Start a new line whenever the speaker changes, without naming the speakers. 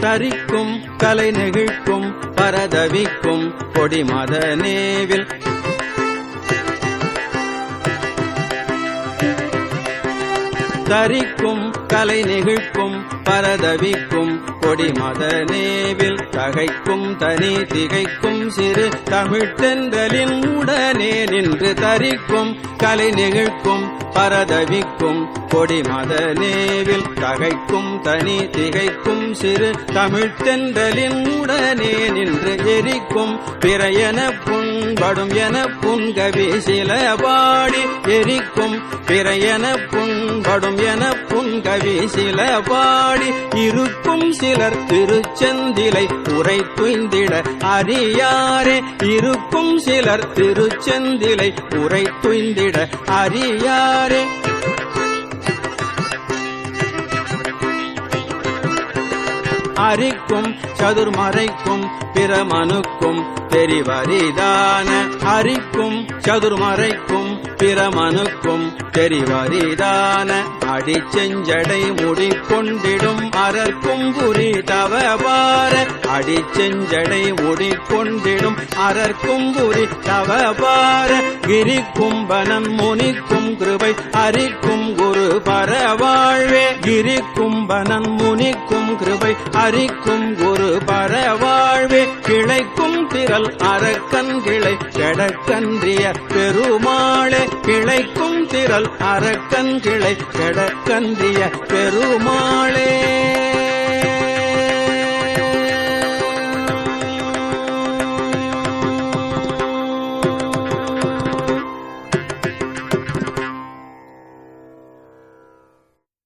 தரிக்கும் கலை நெகிழ்க்கும் பரதவிக்கும் கொடிமத நேவில் தரிக்கும் கலை நெகிழ்க்கும் பரதவிக்கும் கொடிமத நேவில் தகைக்கும் தனி திகைக்கும் சிறு தமிழ்த்தென்றலின் உடனே நின்று தரிக்கும் கலை நெகிழ்க்கும் பரதவிக்கும் கொடிமத நேவில் தகைக்கும் தனி திகைக்கும் சிறு தமிழ்த்தென்றலின் உடனே நின்று எரிக்கும் பிறையன புண்படும் என புன்கவி சில பாடி எரிக்கும் பிறையன புண்படும் என கவி சில பாடி இருக்கும் சிலர் திருச்செந்திலை உரை துய்ந்திட அறியாரே. இருக்கும் சிலர் திருச்செந்திலை உரை துய்ந்திட அறியாரே. அரிக்கும் சதுர்மறைக்கும் பிரமனுக்கும் தெரிவரிதான அரிக்கும் சதுர்மறைக்கும் பிரமனுக்கும் தெரிவரிதான அடிச்செஞ்சடை முடிக்கொண்டிடும் அரற்கும் புரி தவபார அடிச்செஞ்சடை முடிக்கொண்டிடும் தவ புரி கிரி கும்பனம் முனிக்கும் கிருபை அரிக்கும் குரு பரவாழ்வே. கும்பனம் முனிக்கும் கிருபை அரிக்கும் குரு பரவாழ்வே. கிளைக்கும் திரள் அரக்கன் கிளை கெடக்கன்றிய பெருமாளே. கிளைக்கும் திரள் அரக்கன் கிளை கெடக்கன்றிய பெருமாளே.